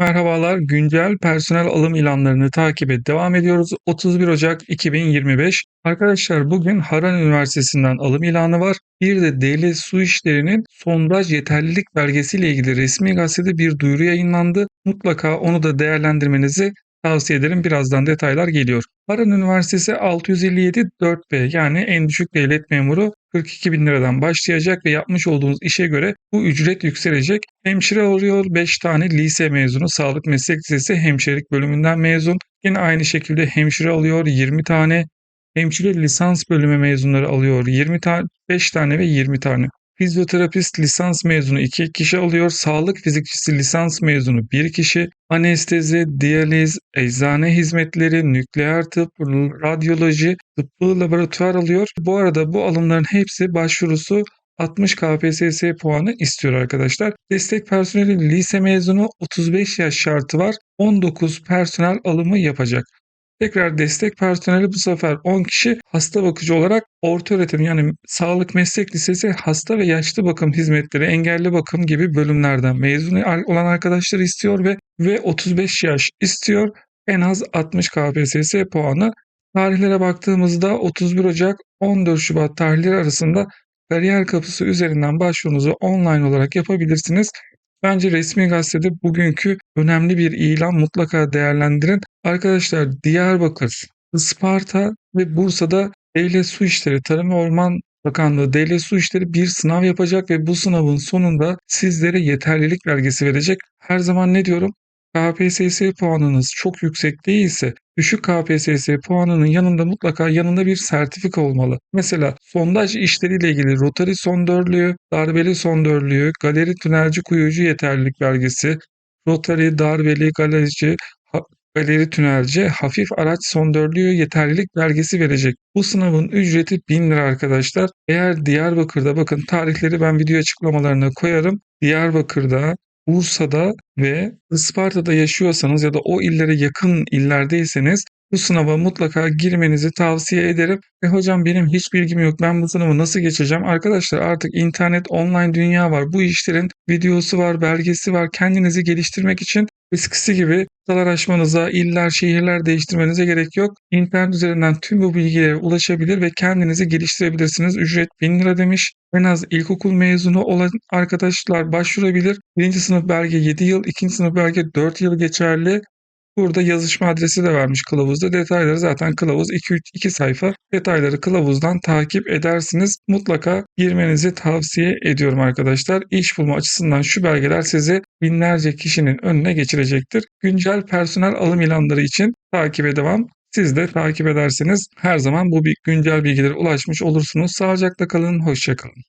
Merhabalar, güncel personel alım ilanlarını takibe devam ediyoruz. 31 Ocak 2025. Arkadaşlar bugün Haran Üniversitesi'nden alım ilanı var. Bir de Devlet Su İşleri'nin sondaj yeterlilik belgesiyle ilgili resmi gazetede bir duyuru yayınlandı. Mutlaka onu da değerlendirmenizi tavsiye ederim. Birazdan detaylar geliyor. Haran Üniversitesi 657 4B yani en düşük devlet memuru 42 bin liradan başlayacak ve yapmış olduğunuz işe göre bu ücret yükselecek. Hemşire oluyor 5 tane lise mezunu, sağlık meslek lisesi hemşirelik bölümünden mezun. Yine aynı şekilde hemşire alıyor 20 tane. Hemşire lisans bölümü mezunları alıyor 20 tane, 5 tane ve 20 tane. Fizyoterapist lisans mezunu 2 kişi alıyor. Sağlık fizikçisi lisans mezunu 1 kişi. Anestezi, diyaliz, eczane hizmetleri, nükleer tıp, radyoloji, tıbbı laboratuvar alıyor. Bu arada bu alımların hepsi başvurusu 60 KPSS puanı istiyor arkadaşlar. Destek personeli lise mezunu 35 yaş şartı var. 19 personel alımı yapacak. Tekrar destek personeli bu sefer 10 kişi hasta bakıcı olarak orta öğretim yani sağlık meslek lisesi hasta ve yaşlı bakım hizmetleri, engelli bakım gibi bölümlerden mezun olan arkadaşlar istiyor ve ve 35 yaş istiyor. En az 60 KPSS puanı. Tarihlere baktığımızda 31 Ocak 14 Şubat tarihleri arasında kariyer kapısı üzerinden başvurunuzu online olarak yapabilirsiniz. Bence resmi gazetede bugünkü önemli bir ilan mutlaka değerlendirin. Arkadaşlar Diyarbakır, Isparta ve Bursa'da Devlet Su İşleri, Tarım ve Orman Bakanlığı Devlet Su İşleri bir sınav yapacak ve bu sınavın sonunda sizlere yeterlilik belgesi verecek. Her zaman ne diyorum? KPSS puanınız çok yüksek değilse düşük KPSS puanının yanında mutlaka yanında bir sertifika olmalı. Mesela sondaj işleriyle ilgili rotari sondörlüğü, darbeli sondörlüğü, galeri tünelci kuyucu yeterlilik belgesi, rotari, darbeli, galerici, galeri tünelci hafif araç sondörlüğü yeterlilik belgesi verecek. Bu sınavın ücreti 1000 lira arkadaşlar. Eğer Diyarbakır'da bakın tarihleri ben video açıklamalarına koyarım. Diyarbakır'da Bursa'da ve Isparta'da yaşıyorsanız ya da o illere yakın illerdeyseniz bu sınava mutlaka girmenizi tavsiye ederim. E hocam benim hiç bilgim yok ben bu sınavı nasıl geçeceğim? Arkadaşlar artık internet online dünya var. Bu işlerin videosu var, belgesi var. Kendinizi geliştirmek için eskisi gibi kıtalar aşmanıza, iller, şehirler değiştirmenize gerek yok. İnternet üzerinden tüm bu bilgilere ulaşabilir ve kendinizi geliştirebilirsiniz. Ücret 1000 lira demiş. En az ilkokul mezunu olan arkadaşlar başvurabilir. Birinci sınıf belge 7 yıl, ikinci sınıf belge 4 yıl geçerli. Burada yazışma adresi de vermiş kılavuzda. Detayları zaten kılavuz 2-3 2 sayfa. Detayları kılavuzdan takip edersiniz. Mutlaka girmenizi tavsiye ediyorum arkadaşlar. İş bulma açısından şu belgeler sizi binlerce kişinin önüne geçirecektir. Güncel personel alım ilanları için takibe devam. Siz de takip ederseniz her zaman bu güncel bilgilere ulaşmış olursunuz. Sağlıcakla kalın, hoşçakalın.